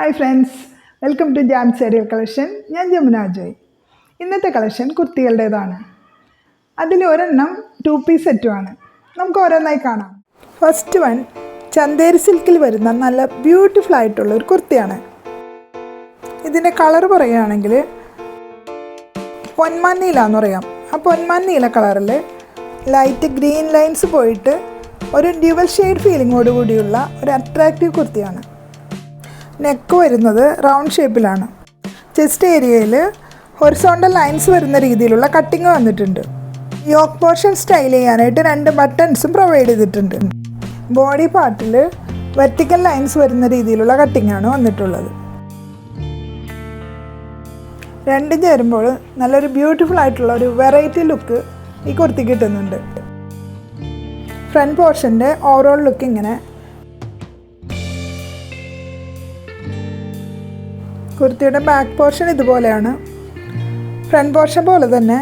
Hi friends welcome to jam serial collection ഞാൻ ജമുന ജോയ്. ഇന്നത്തെ collection കുർത്തികളുടേതാണ് അതിൽ ഒരെണ്ണം ടു പീസ് സെറ്റുമാണ് നമുക്ക് ഓരോന്നായി കാണാം. ഫസ്റ്റ് വൺ ചന്തേരി സിൽക്കിൽ വരുന്ന നല്ല ബ്യൂട്ടിഫുൾ ആയിട്ടുള്ള ഒരു കുർത്തിയാണ്. ഇതിന്റെ കളർ പറയുകയാണെങ്കിൽ പൊന്മാൻ നീല എന്ന് പറയാം. ആ പൊന്മാൻ നീല കളറിൽ ലൈറ്റ് ഗ്രീൻ ലൈൻസ് പോയിട്ട് ഒരു ഡ്യുവൽ ഷെയ്ഡ് ഫീലിങ്ങോട് കൂടിയുള്ള ഒരു അട്രാക്റ്റീവ് കുർത്തിയാണ്. നെക്ക് വരുന്നത് റൗണ്ട് ഷേപ്പിലാണ്. ചെസ്റ്റ് ഏരിയയിൽ ഹൊറിസോണ്ടൽ ലൈൻസ് വരുന്ന രീതിയിലുള്ള കട്ടിങ് വന്നിട്ടുണ്ട്. യോക്ക് പോർഷൻ സ്റ്റൈൽ ചെയ്യാനായിട്ട് രണ്ട് ബട്ടൺസും പ്രൊവൈഡ് ചെയ്തിട്ടുണ്ട്. ബോഡി പാർട്ടിൽ വെർട്ടിക്കൽ ലൈൻസ് വരുന്ന രീതിയിലുള്ള കട്ടിംഗ് ആണ് വന്നിട്ടുള്ളത്. രണ്ടും ചേരുമ്പോൾ നല്ലൊരു ബ്യൂട്ടിഫുൾ ആയിട്ടുള്ള ഒരു വെറൈറ്റി ലുക്ക് ഈ കുർത്തി കിട്ടുന്നുണ്ട്. ഫ്രണ്ട് പോർഷന്റെ ഓവറോൾ ലുക്ക് ഇങ്ങനെ കുർത്തിയുടെ ബാക്ക് പോർഷൻ ഇതുപോലെയാണ്. ഫ്രണ്ട് പോർഷൻ പോലെ തന്നെ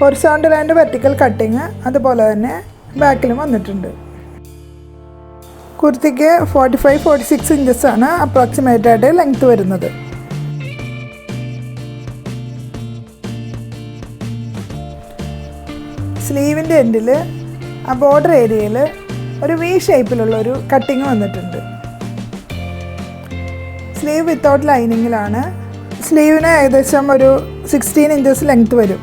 ഹൊറിസോണ്ടൽ ആൻഡ് വെർട്ടിക്കൽ കട്ടിങ് അതുപോലെ തന്നെ ബാക്കിലും വന്നിട്ടുണ്ട്. കുർത്തിക്ക് forty five forty six inches ആണ് അപ്രോക്സിമേറ്റ് ആയിട്ട് ലെങ്ത് വരുന്നത്. സ്ലീവിന്റെ എൻഡിൽ ആ ബോർഡർ ഏരിയയിൽ ഒരു വി ഷേപ്പിലുള്ള ഒരു കട്ടിങ് വന്നിട്ടുണ്ട്. Sleeve without ലൈനിങ്ങിലാണ്. സ്ലീവിന് ഏകദേശം ഒരു സിക്സ്റ്റീൻ ഇഞ്ചസ് ലെങ്ത് വരും.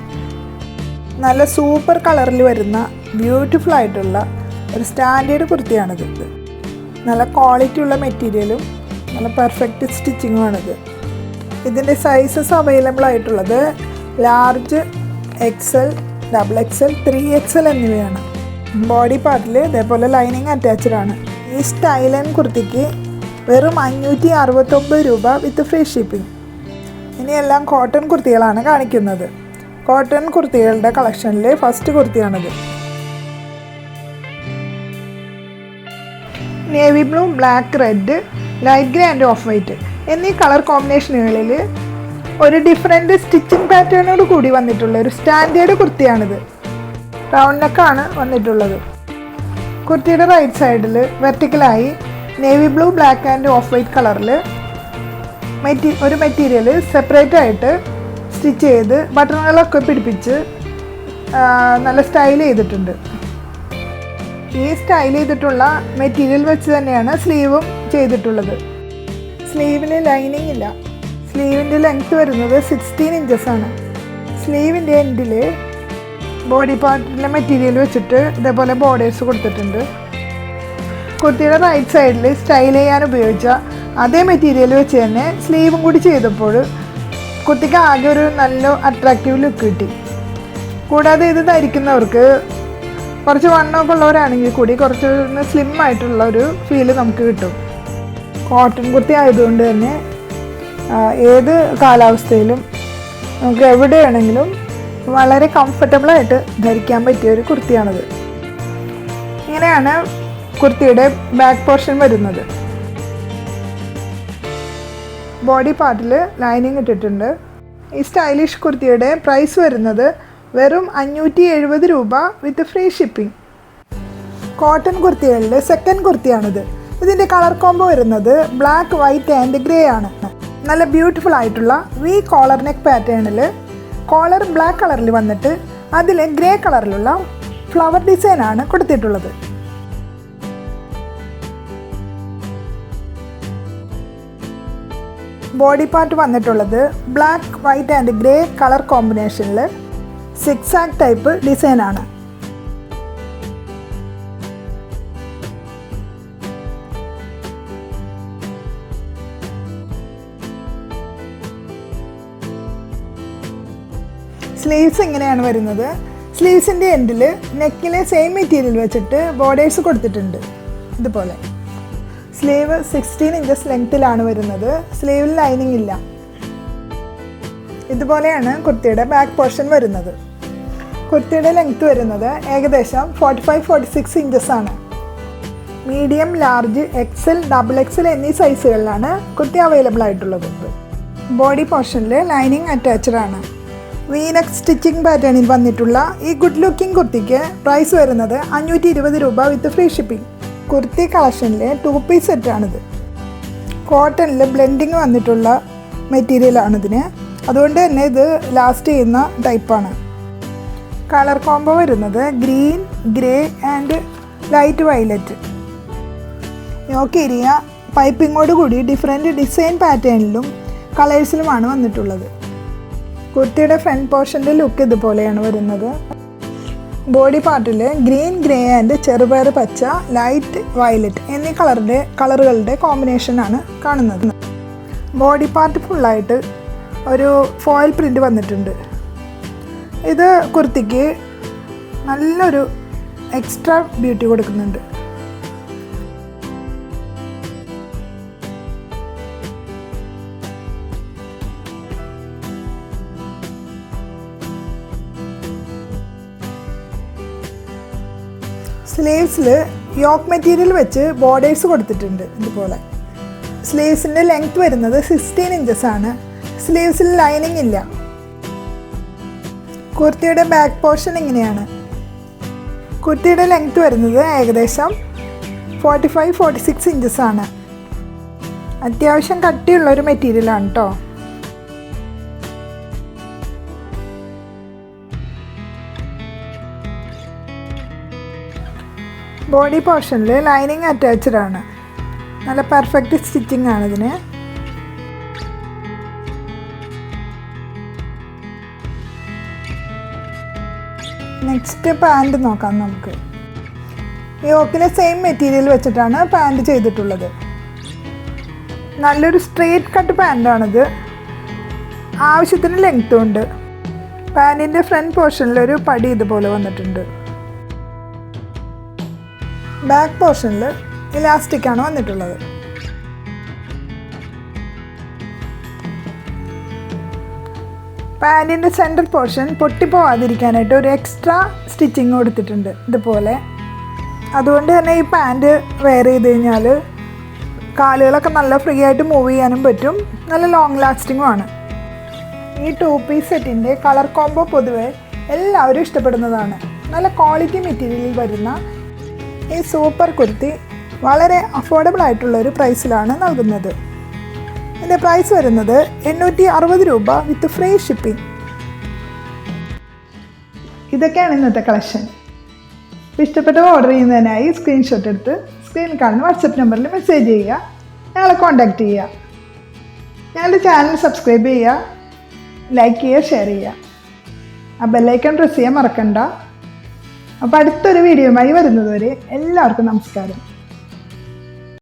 നല്ല സൂപ്പർ കളറിൽ വരുന്ന ബ്യൂട്ടിഫുൾ ആയിട്ടുള്ള ഒരു സ്റ്റാൻഡേർഡ് കുർത്തിയാണിത്. നല്ല ക്വാളിറ്റി ഉള്ള മെറ്റീരിയലും നല്ല പെർഫെക്റ്റ് സ്റ്റിച്ചിങ്ങുമാണിത്. ഇതിന്റെ സൈസസ് അവൈലബിൾ ആയിട്ടുള്ളത് large XL double XL three XL എന്നിവയാണ്. ബോഡി പാർട്ടിൽ ഇതേപോലെ ലൈനിങ് അറ്റാച്ച്ഡ് ആണ്. ഈ സ്റ്റൈലൻ കുർത്തിക്ക് വെറും അഞ്ഞൂറ്റി അറുപത്തൊമ്പത് രൂപ വിത്ത് ഫ്രീ ഷിപ്പിംഗ് ഇനിയെല്ലാം കോട്ടൺ കുർത്തികളാണ് കാണിക്കുന്നത്. കോട്ടൺ കുർത്തികളുടെ കളക്ഷനിലെ first കുർത്തിയാണിത്. Navy blue black red light grey and off white എന്നീ കളർ കോമ്പിനേഷനുകളിൽ ഒരു ഡിഫറെന്റ് സ്റ്റിച്ചിങ് പാറ്റേണോട് കൂടി വന്നിട്ടുള്ള ഒരു സ്റ്റാൻഡേർഡ് കുർത്തിയാണിത്. റൗണ്ട് നെക്കാണ് വന്നിട്ടുള്ളത്. കുർത്തിയുടെ റൈറ്റ് സൈഡിൽ വെർട്ടിക്കലായി navy blue black and off white കളറിൽ മെറ്റീ ഒരു മെറ്റീരിയൽ സെപ്പറേറ്റ് ആയിട്ട് സ്റ്റിച്ച് ചെയ്ത് ബട്ടണുകളൊക്കെ പിടിപ്പിച്ച് നല്ല സ്റ്റൈൽ ചെയ്തിട്ടുണ്ട്. ഈ സ്റ്റൈൽ ചെയ്തിട്ടുള്ള മെറ്റീരിയൽ വെച്ച് തന്നെയാണ് സ്ലീവും ചെയ്തിട്ടുള്ളത്. സ്ലീവിന് ലൈനിങ് ഇല്ല. സ്ലീവിന്റെ ലെങ്ത് വരുന്നത് സിക്സ്റ്റീൻ ഇഞ്ചസ് ആണ്. സ്ലീവിന്റെ എൻഡിൽ ബോഡി പാർട്ടിലെ മെറ്റീരിയൽ വെച്ചിട്ട് ഇതേപോലെ ബോർഡേഴ്സ് കൊടുത്തിട്ടുണ്ട്. കുർത്തിയുടെ റൈറ്റ് സൈഡിൽ സ്റ്റൈൽ ചെയ്യാൻ ഉപയോഗിച്ച അതേ മെറ്റീരിയൽ വെച്ച് തന്നെ സ്ലീവും കൂടി ചെയ്തപ്പോൾ കുർത്തിക്ക് ആകെ ഒരു നല്ല അട്രാക്റ്റീവ് ലുക്ക് കിട്ടി. കൂടാതെ ഇത് ധരിക്കുന്നവർക്ക് കുറച്ച് വണ്ണമൊക്കെ ഉള്ളവരാണെങ്കിൽ കൂടി കുറച്ച് സ്ലിം ആയിട്ടുള്ള ഒരു ഫീൽ നമുക്ക് കിട്ടും. കോട്ടൺ കുർത്തി ആയതുകൊണ്ട് തന്നെ ഏത് കാലാവസ്ഥയിലും നമുക്ക് എവിടെയാണെങ്കിലും വളരെ കംഫർട്ടബിളായിട്ട് ധരിക്കാൻ പറ്റിയ ഒരു കുർത്തിയാണത്. ഇങ്ങനെയാണ് കുർത്തിയുടെ ബാക്ക് പോർഷൻ വരുന്നത്. ബോഡി പാർട്ടിൽ ലൈനിങ് ഇട്ടിട്ടുണ്ട്. ഈ സ്റ്റൈലിഷ് കുർത്തിയുടെ പ്രൈസ് വരുന്നത് വെറും അഞ്ഞൂറ്റി എഴുപത് രൂപ വിത്ത് ഫ്രീ ഷിപ്പിംഗ്. കോട്ടൺ കുർത്തികളിലെ സെക്കൻഡ് കുർത്തിയാണിത്. ഇതിന്റെ കളർ കോംബോ വരുന്നത് ബ്ലാക്ക് വൈറ്റ് ആൻഡ് ഗ്രേ ആണ്. നല്ല ബ്യൂട്ടിഫുൾ ആയിട്ടുള്ള വി കോളർ നെക്ക് പാറ്റേണിൽ കോളർ ബ്ലാക്ക് കളറിൽ വന്നിട്ട് അതിൽ ഗ്രേ കളറിലുള്ള ഫ്ലവർ ഡിസൈനാണ് കൊടുത്തിട്ടുള്ളത്. ബോഡി പാർട്ട് വന്നിട്ടുള്ളത് black white and grey colour കോമ്പിനേഷനിൽ സിക്സ് ടൈപ്പ് ഡിസൈനാണ്. സ്ലീവ്സ് ഇങ്ങനെയാണ് വരുന്നത്. സ്ലീവ്സിന്റെ എൻഡിൽ നെക്കിലെ സെയിം മെറ്റീരിയൽ വെച്ചിട്ട് ബോർഡേഴ്സ് കൊടുത്തിട്ടുണ്ട്. ഇതുപോലെ. സ്ലീവ് സിക്സ്റ്റീൻ ഇഞ്ചസ് ലെങ്ത്തിലാണ് വരുന്നത്. സ്ലീവിൽ ലൈനിങ് ഇല്ല. ഇതുപോലെയാണ് കുർത്തിയുടെ ബാക്ക് പോർഷൻ വരുന്നത്. കുർത്തിയുടെ ലെങ്ത് വരുന്നത് ഏകദേശം forty five forty six inches ആണ്. Medium large XL double XL എന്നീ സൈസുകളിലാണ് കുർത്തി അവൈലബിൾ ആയിട്ടുള്ളത്. ബോഡി പോർഷനിൽ ലൈനിങ് അറ്റാച്ച്ഡ് ആണ്. വീനക് സ്റ്റിച്ചിങ് പാറ്റേണിൽ വന്നിട്ടുള്ള ഈ ഗുഡ് ലുക്കിംഗ് കുർത്തിക്ക് പ്രൈസ് വരുന്നത് അഞ്ഞൂറ്റി ഇരുപത് രൂപ വിത്ത് ഫ്രീ ഷിപ്പിംഗ്. കുർത്തി കളക്ഷനിലെ ടു പീസ് സെറ്റാണിത്. കോട്ടണിൽ ബ്ലെൻഡിങ് വന്നിട്ടുള്ള മെറ്റീരിയലാണിതിന് അതുകൊണ്ട് തന്നെ ഇത് ലാസ്റ്റ് ചെയ്യുന്ന ടൈപ്പാണ് കളർ കോംബോ വരുന്നത് green grey and light violet Iriya പൈപ്പിങ്ങോട് കൂടി ഡിഫറെന്റ് ഡിസൈൻ പാറ്റേണിലും കളേഴ്സിലുമാണ് വന്നിട്ടുള്ളത്. കുർത്തിയുടെ ഫ്രണ്ട് പോർഷന്റെ ലുക്ക് ഇതുപോലെയാണ് വരുന്നത്. ബോഡി പാർട്ടിൽ ഗ്രീൻ ഗ്രേ ആൻഡ് ചെറുപയർ പച്ച ലൈറ്റ് വയലറ്റ് എന്നീ കളറിന്റെ കളറുകളുടെ കോമ്പിനേഷനാണ് കാണുന്നത്. ബോഡി പാർട്ട് ഫുള്ളായിട്ട് ഒരു ഫോയിൽ പ്രിന്റ് വന്നിട്ടുണ്ട്. ഇത് കുർത്തിക്ക് നല്ലൊരു എക്സ്ട്രാ ബ്യൂട്ടി കൊടുക്കുന്നുണ്ട്. സ്ലീവ്സിൽ യോക്ക് മെറ്റീരിയൽ വെച്ച് ബോർഡേഴ്സ് കൊടുത്തിട്ടുണ്ട് ഇതുപോലെ. സ്ലീവ്സിന്റെ ലെങ്ത് വരുന്നത് സിക്സ്റ്റീൻ ഇഞ്ചസ് ആണ്. സ്ലീവ്സിൽ ലൈനിങ് ഇല്ല. കുർത്തിയുടെ ബാക്ക് പോർഷൻ ഇങ്ങനെയാണ്. കുർത്തിയുടെ ലെങ്ത് വരുന്നത് ഏകദേശം forty five forty six inches ആണ്. അത്യാവശ്യം കട്ടിയുള്ള ഒരു മെറ്റീരിയലാണ് കേട്ടോ ബോഡി പോർഷനിൽ ലൈനിങ് അറ്റാച്ച്ഡ് ആണ്. നല്ല പെർഫെക്റ്റ് സ്റ്റിച്ചിങ് ആണ് ഇതിന്. നെക്സ്റ്റ് പാന്റ് നോക്കാം നമുക്ക്. യോക്കിലെ സെയിം മെറ്റീരിയൽ വെച്ചിട്ടാണ് പാന്റ് ചെയ്തിട്ടുള്ളത്. നല്ലൊരു സ്ട്രെയിറ്റ് കട്ട് പാന്റാണിത് ആവശ്യത്തിന് ലെങ്ത്തും ഉണ്ട്. പാന്റിന്റെ ഫ്രണ്ട് പോർഷനിൽ ഒരു പടി ഇതുപോലെ വന്നിട്ടുണ്ട്. ബാക്ക് പോർഷനിൽ ഇലാസ്റ്റിക് ആണ് വന്നിട്ടുള്ളത്. പാന്റിന്റെ സെന്റർ പോർഷൻ പൊട്ടിപ്പോവാതിരിക്കാനായിട്ട് ഒരു എക്സ്ട്രാ സ്റ്റിച്ചിങ് കൊടുത്തിട്ടുണ്ട് ഇതുപോലെ. അതുകൊണ്ട് തന്നെ ഈ പാന്റ് വെയർ ചെയ്ത് കഴിഞ്ഞാൽ കാലുകളൊക്കെ നല്ല ഫ്രീ ആയിട്ട് മൂവ് ചെയ്യാനും പറ്റും. നല്ല ലോങ് ലാസ്റ്റിങ്ങും ആണ്. ഈ ടു പീസ് സെറ്റിന്റെ കളർ കോംബോ പൊതുവെ എല്ലാവരും ഇഷ്ടപ്പെടുന്നതാണ്. നല്ല ക്വാളിറ്റി മെറ്റീരിയലിൽ വരുന്ന ഈ സൂപ്പർ കുർത്തി വളരെ അഫോർഡബിൾ ആയിട്ടുള്ള ഒരു പ്രൈസിലാണ് നൽകുന്നത്. ഇതിന്റെ പ്രൈസ് വരുന്നത് എണ്ണൂറ്റി അറുപത് രൂപ വിത്ത് ഫ്രീ ഷിപ്പിംഗ് ഇതൊക്കെയാണ് ഇന്നത്തെ കളക്ഷൻ ഇഷ്ടപ്പെട്ടവ ഓർഡർ ചെയ്യുന്നതിനായി സ്ക്രീൻഷോട്ട് എടുത്ത് സ്ക്രീനിൽ കാണുന്ന വാട്സപ്പ് നമ്പറിൽ മെസ്സേജ് ചെയ്യുക. ഞങ്ങളെ കോൺടാക്റ്റ് ചെയ്യുക. ഞങ്ങളുടെ ചാനൽ സബ്സ്ക്രൈബ് ചെയ്യുക. ലൈക്ക് ചെയ്യുക ഷെയർ ചെയ്യുക. ആ ബെല്ലൈക്കൺ പ്രസ് ചെയ്യാൻ മറക്കണ്ട. അപ്പോൾ അടുത്തൊരു വീഡിയോയുമായി വരുന്നതുവരെ എല്ലാവർക്കും നമസ്കാരം.